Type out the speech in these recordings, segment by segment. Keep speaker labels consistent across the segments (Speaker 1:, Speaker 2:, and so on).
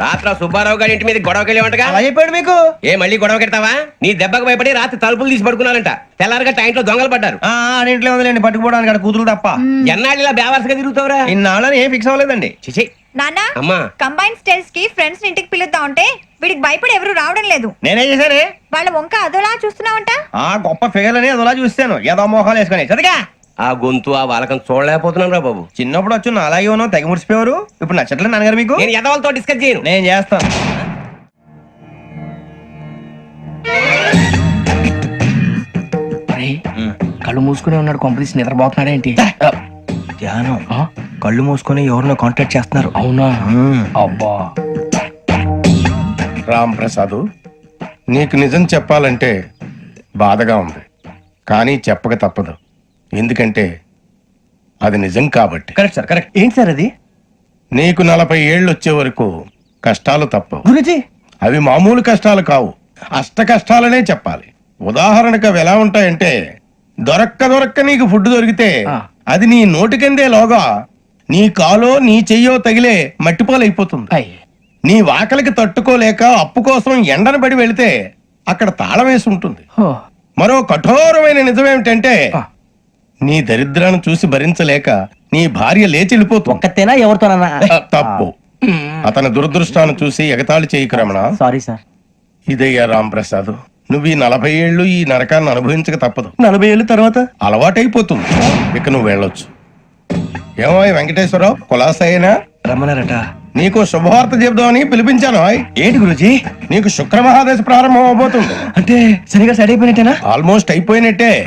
Speaker 1: రాత్ర సుబ్బారావు గారి ఇంటి మీద గొడవకి వెళ్ళేవంటగా
Speaker 2: అలా చెప్పాడు మీకు.
Speaker 1: ఏ మళ్ళీ గొడవ కెడతావా? నీ దెబ్బకు భయపడి రాత్రి తలుపులు తీసి పడుకున్నారంట తెల్లారగా టైంట్లో దొంగలు పడ్డారు.
Speaker 2: ఆ ఆడింట్లో ఉందిలేండి పట్టుకుపోవడానికి అక్కడ కూతురు తప్ప.
Speaker 1: ఎన్నాళ్ళు ఇలా బేవర్స్గా తిరుగుతావురా?
Speaker 2: ఇన్నాళ్ళని ఏం ఫిక్స్ అవ్వలేదండి.
Speaker 1: చిచి
Speaker 3: నాన్న
Speaker 1: అమ్మా.
Speaker 3: కంబైన్ స్టైల్స్కి ఫ్రెండ్స్ ఇంటికి పిలుద్దాం అంటే వీడికి భయపడి ఎవరు రావడం లేదు.
Speaker 2: నేనేం చేశానే?
Speaker 3: వాళ్ళ వంక అదోలా చూస్తున్నావంట?
Speaker 2: ఆ గొప్ప ఫిగర్ అని అదోలా చూస్తాను. ఏదో మోహాలు వేసుకొని. చదిగా
Speaker 1: ఆ గొంతు ఆ వాలకం చూడలేకపోతున్నాను రా బాబు.
Speaker 2: చిన్నప్పుడు వచ్చి నా అలాగే ఉన్నావు తెగ ముడిచిపోయారు ఇప్పుడు నచ్చట్లేదు నాన్నగారు మీకు.
Speaker 1: నేను యదవలతో డిస్కస్ చేయను.
Speaker 2: నేను చేస్తాను.
Speaker 4: కళ్ళు మూసుకునే ఉన్నాడు కొంపదీసి నిద్రపోతున్నాడేంటి
Speaker 2: ధ్యానం. కళ్ళు మూసుకొని ఎవరినో కాంటాక్ట్ చేస్తున్నారు.
Speaker 4: అవునా? అబ్బా.
Speaker 5: రామ్ ప్రసాద్ నీకు నిజం చెప్పాలంటే బాధగా ఉంది. కానీ చెప్పక తప్పదు. ఎందుకంటే అది నిజం కాబట్టి.
Speaker 2: కరెక్ట్ సార్ కరెక్ట్ ఏంటి సార్ అది?
Speaker 5: నీకు నలభై ఏళ్ళు వచ్చే వరకు కష్టాలు తప్పవు.
Speaker 2: గురుజీ!
Speaker 5: అవి మామూలు కష్టాలు కావు. అష్ట కష్టాలనే చెప్పాలి. ఉదాహరణకు అవి ఎలా ఉంటాయంటే దొరక్క దొరక్క నీకు ఫుడ్ దొరికితే అది నీ నోటికందే లోగా నీ కాలో నీ చెయ్యో తగిలే మట్టిపాలైపోతుంది. నీ వాకలికి తట్టుకోలేక అప్పు కోసం ఎండను పడి వెళితే అక్కడ తాళం వేసి ఉంటుంది. మరో కఠోరమైన నిజమేమిటంటే నీ దరిద్రాన్ని చూసి భరించలేక నీ భార్య లేచి వెళ్ళిపోతుంది.
Speaker 4: ఒక్కతేనా ఎవరితోనన్నా?
Speaker 5: తప్పు. అతని దురదృష్టాన్ని చూసి ఎగతాళి చేయకు రమణ.
Speaker 4: సారీ సార్
Speaker 5: ఇదయ్యా రాంప్రసాద్ నువ్వు ఈ నలభై ఏళ్ళు ఈ నరకాన్ని అనుభవించక తప్పదు.
Speaker 2: నలభై ఏళ్ళ తర్వాత?
Speaker 5: అలవాటైపోతుంది. ఇక నువ్వు వెళ్ళొచ్చు. ఏమో వెంకటేశ్వరరావు కులాసైనా?
Speaker 2: రమ్మన్నారట
Speaker 5: నీకు శుభవార్త చెబుదామని పిలిపించాను.
Speaker 2: ఏంటి గురుజీ?
Speaker 5: నీకు శుక్ర మహాదశ ప్రారంభం అవబోతుంది.
Speaker 2: అంటే సరిగా సెట్ అయిపోయినట్టేనా?
Speaker 5: ఆల్మోస్ట్ అయిపోయినట్టే.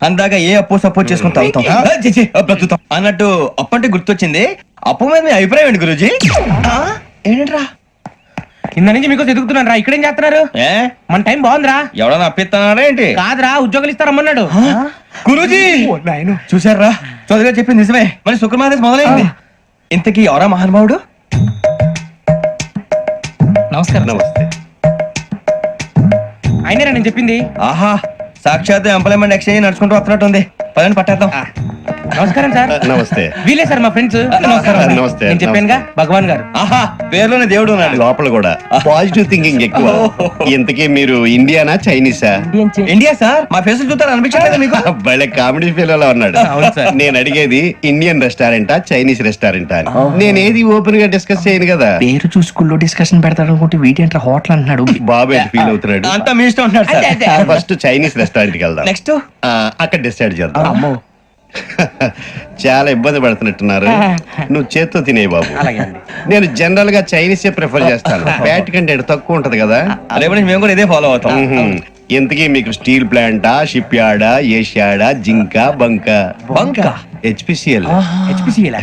Speaker 2: అందాక ఏ అప్పు సపోర్ట్ చేసుకుని తాగుతాం ఆ, ఛీ, ఛీ, ఆ, బ్రతుకుతాం. అన్నట్టు అప్పు అంటే గుర్తొచ్చింది. అప్పు మీద మీ అభిప్రాయం ఏంటి గురుజీ? ఏంటరా?
Speaker 6: కింద నుంచి మీకు ఎదుగుతున్నాను రా. ఇక్కడేం చేస్తున్నారు?
Speaker 2: ఏ?
Speaker 6: మన టైం బాగుందిరా.
Speaker 2: ఎవడన్నా అప్పిస్తున్నారా ఏంటి?
Speaker 6: కాదురా ఉద్యోగాలు ఇస్తారమ్మన్నాడు
Speaker 2: గురూజీ! చూసారా చదువుగా చెప్పింది నిజమే. మరి శుక్రమాదేశ్ మొదలైంది. ఇంతకీ ఎవరా మహానుభావుడు?
Speaker 6: నమస్కారం
Speaker 5: నమస్తే.
Speaker 6: అయినరా నేను చెప్పింది?
Speaker 2: ఆహా సాక్షాత్ ఎంప్లాయ్మెంట్ ఎక్స్చేంజ్ నడుచుకుంటూ వస్తున్నట్టు ఉంది పదండి పట్టేద్దాం.
Speaker 6: నమస్కారం సార్.
Speaker 5: నమస్తే.
Speaker 6: వీలే సార్ మా ఫ్రెండ్స్.
Speaker 2: నమస్కారం.
Speaker 5: నమస్తే.
Speaker 6: నేను చెప్పానుగా భగవాన్ గారు.
Speaker 2: ఆహా పేర్లోనే దేవుడు ఉన్నాడు.
Speaker 7: లోపల కూడా పాజిటివ్ థింకింగ్ ఎక్కువ. ఇంతకీ మీరు ఇండియానా చైనీసా?
Speaker 2: India sir? మా ఫేస్ చూస్తారు అనిపించలేదు మీకు?
Speaker 7: భలే కామెడీ ఫీల్ అలా ఉన్నాడు.
Speaker 2: అవును సార్.
Speaker 7: నేను అడిగేది ఇండియన్ రెస్టారెంటా చైనీస్ రెస్టారెంటా? అని. నేను ఏది ఓపెన్గా డిస్కస్ చేయను కదా.
Speaker 4: పేరు చూసి స్కూల్లో డిస్కషన్ పెడతాడు అనుకుంటే వీటేంట్రా హోటల్ అంటున్నాడు.
Speaker 7: బాబు ఫీల్ అవుతున్నాడు?
Speaker 2: అంతా మీ ఇష్టం
Speaker 7: ఫస్ట్ చైనీస్ రెస్టారెంట్కి వెళ్దాం.
Speaker 2: నెక్స్ట్
Speaker 7: అక్కడ డిసైడ్ చేద్దాం. చాలా ఇబ్బంది పడుతున్నట్టున్నారు. నువ్వు చేత్తో తినే బాబు. నేను జనరల్గా చైనీసే ప్రిఫర్ చేస్తాను. బ్యాట్ కంటే తక్కువ ఉంటది కదా.
Speaker 2: నుంచి మేము కూడా ఇదే ఫాలో అవుతాం.
Speaker 7: ఇంతకీ మీకు స్టీల్ ప్లాంటా షిప్ యార్డా ఏషియాడా జింక బంక?
Speaker 2: బంక?
Speaker 7: హెచ్పిసిఎల్.
Speaker 6: హెచ్పిసిఎలా.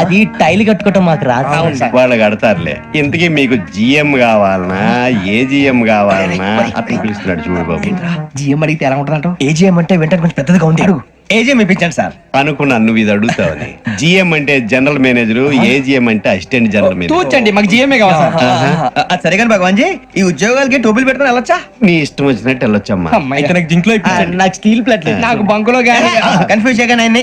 Speaker 4: అది టైల్ కట్టుకోవటం మాకు రాదు.
Speaker 7: వాళ్ళు కడతారులే. ఇంతకీ మీకు జిఎం కావాలనా? ఏ జిఎం కావాలనా? అతను పిలుస్తున్నాడు చూడు బాబు.
Speaker 6: జిఎం అడిగితే ఎలా ఉంటుందంట
Speaker 2: ఏజీఎం అంటే వెంటనే కొంచెం పెద్దదిగా ఉంది. ఏజీఎం ఇప్పించండి సార్.
Speaker 7: అనుకున్నాను నువ్వు ఇది అడుగుతావని. జిఎం అంటే జనరల్ మేనేజర్ ఏజిఎం అంటే అసిస్టెంట్ జనరల్ మేనేజర్.
Speaker 6: తూచండి మాకు జిఎంఏ కావాలి సార్.
Speaker 2: అది సరే కానీ భగవాన్ జీ ఈ ఉద్యోగాలకి టోపులు పెట్టుకుని వెళ్ళొచ్చా?
Speaker 7: నీ ఇష్టం వచ్చినట్టు వెళ్ళొచ్చమ్మా.
Speaker 6: అమ్మాయి.
Speaker 2: నాకు జింక్లో
Speaker 4: నాకు స్టీల్ ప్లేట్
Speaker 6: నాకు బంకులో గానీ
Speaker 2: కన్ఫ్యూజ్ చేయగానే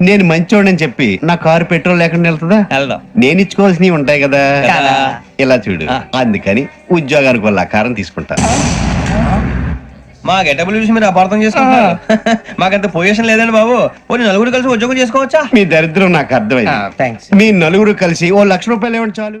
Speaker 7: నేను మంచోడని చెప్పి నా కారు పెట్రోల్ లేకుండా వెళ్తుందా?
Speaker 2: వెళ్దాం.
Speaker 7: నేను ఇచ్చుకోవాల్సినవి ఉంటాయి కదా.
Speaker 2: కదా.
Speaker 7: ఇలా చూడు. అందుకని ఉద్యోగానికి వాళ్ళ ఆకారం తీసుకుంటా.
Speaker 2: మా గెటబుల్ చూసి మీరు అపార్థం చేసుకుంటున్నారు. మాకంత పొజిషన్ లేదండి బాబు. పోనీ నలుగురు కలిసి ఉద్యోగం చేసుకోవచ్చా?
Speaker 7: మీ దరిద్రం నాకు అర్థమైంది.
Speaker 6: థ్యాంక్స్
Speaker 7: మీ నలుగురు కలిసి ఓ లక్ష రూపాయలు ఇవ్వండి చాలు.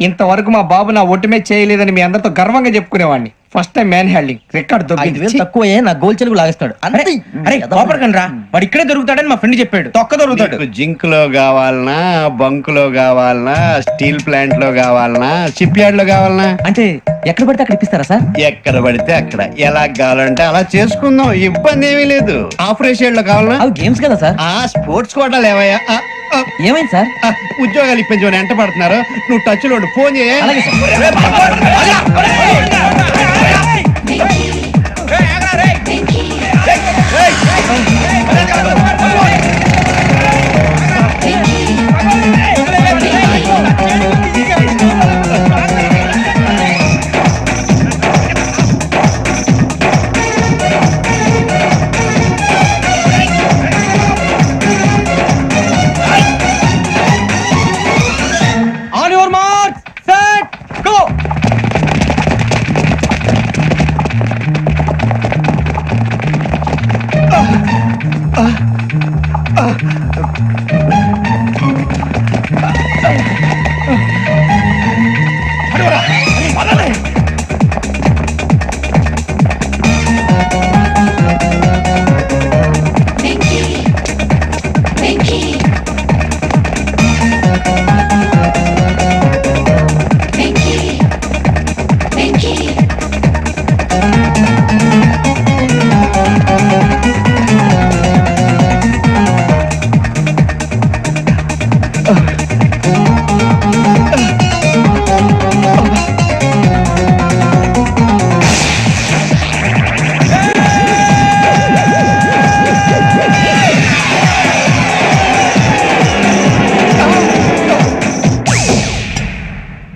Speaker 6: ఇంతవరకు మా బాబు నా ఒట్టుమే చేయలేదని మీ అందరితో గర్వంగా చెప్పుకునేవాడిని. First time man handing record దొరికింది
Speaker 4: తక్కువ నా గోల్ చెలుగు లాగేస్తాడు.
Speaker 6: అరే రా వాడు ఇక్కడే దొరుకుతాడని మా ఫ్రెండ్ చెప్పాడు.
Speaker 2: తొక్క దొరుకుతాడు.
Speaker 7: జింక్లో కావాలనా బంక్లో కావాలనా స్టీల్ ప్లాంట్లో కావాలనా షిప్ యార్డ్లో కావాలనా?
Speaker 4: అంటే ఎక్కడ పడితే అక్కడ ఇప్పిస్తారా సార్?
Speaker 7: ఎక్కడ పడితే అక్కడ. ఎలా కావాలంటే అలా చేసుకుందాం. ఇబ్బంది ఏమీ లేదు. ఆపరేషన్లో కావాలనా?
Speaker 4: అవి గేమ్స్ కదా సార్.
Speaker 7: ఆ స్పోర్ట్స్ కోటా లేవయ్యా. ఆ, ఆ,
Speaker 4: ఏమైంది సార్
Speaker 7: ఆ, ఉద్యోగాలు ఇప్పించమని ఎంట పడుతున్నారు నువ్వు టచ్లో ఉండు. ఫోన్ చేయ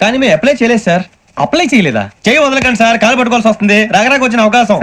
Speaker 2: కానీ మేము అప్లై చేయలేదు సార్
Speaker 8: అప్లై చేయలేదా?
Speaker 2: చేయి వదలకండి సార్ కాలు పట్టుకోవాల్సి వస్తుంది. రాగరాకు వచ్చిన అవకాశం.